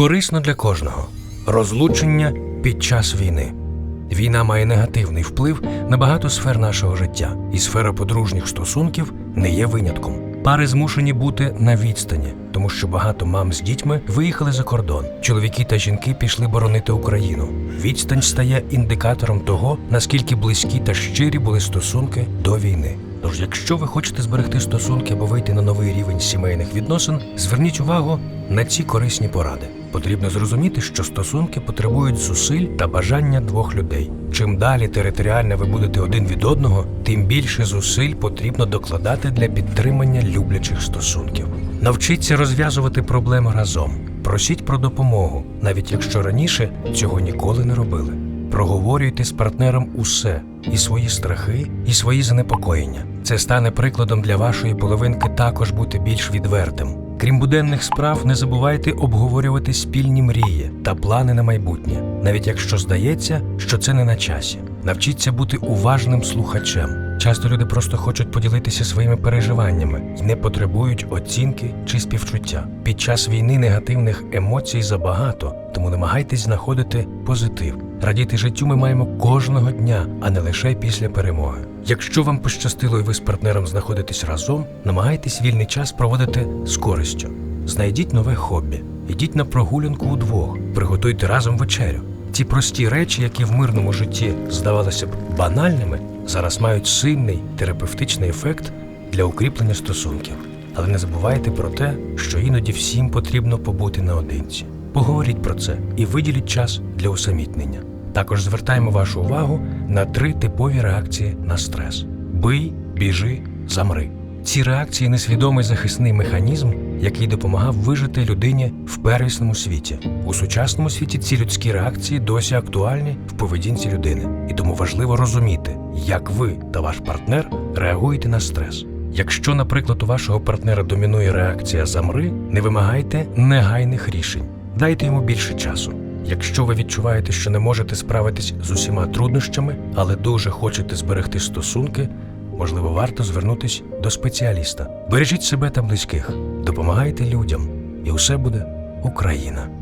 Корисно для кожного розлучення під час війни. Війна має негативний вплив на багато сфер нашого життя, і сфера подружніх стосунків не є винятком. Пари змушені бути на відстані, тому що багато мам з дітьми виїхали за кордон. Чоловіки та жінки пішли боронити Україну. Відстань стає індикатором того, наскільки близькі та щирі були стосунки до війни. Тож, якщо ви хочете зберегти стосунки або вийти на новий рівень сімейних відносин, зверніть увагу на ці корисні поради. Потрібно зрозуміти, що стосунки потребують зусиль та бажання двох людей. Чим далі територіально ви будете один від одного, тим більше зусиль потрібно докладати для підтримання люблячих стосунків. Навчіться розв'язувати проблеми разом. Просіть про допомогу, навіть якщо раніше цього ніколи не робили. Проговорюйте з партнером усе і свої страхи, і свої занепокоєння. Це стане прикладом для вашої половинки також бути більш відвертим. Крім буденних справ, не забувайте обговорювати спільні мрії та плани на майбутнє, навіть якщо здається, що це не на часі. Навчіться бути уважним слухачем. Часто люди просто хочуть поділитися своїми переживаннями і не потребують оцінки чи співчуття. Під час війни негативних емоцій забагато, тому намагайтесь знаходити позитив. Радіти життю ми маємо кожного дня, а не лише після перемоги. Якщо вам пощастило і ви з партнером знаходитесь разом, намагайтесь вільний час проводити з користю. Знайдіть нове хобі, ідіть на прогулянку удвох, приготуйте разом вечерю. Ці прості речі, які в мирному житті здавалося б банальними, зараз мають сильний терапевтичний ефект для укріплення стосунків. Але не забувайте про те, що іноді всім потрібно побути наодинці. Поговоріть про це і виділіть час для усамітнення. Також звертаємо вашу увагу на три типові реакції на стрес: бий, біжи, замри. Ці реакції несвідомий захисний механізм, який допомагав вижити людині в первісному світі. У сучасному світі ці людські реакції досі актуальні в поведінці людини, і тому важливо розуміти, як ви та ваш партнер реагуєте на стрес. Якщо, наприклад, у вашого партнера домінує реакція замри, не вимагайте негайних рішень, дайте йому більше часу. Якщо ви відчуваєте, що не можете справитись з усіма труднощами, але дуже хочете зберегти стосунки, можливо, варто звернутись до спеціаліста. Бережіть себе та близьких, допомагайте людям, і усе буде Україна.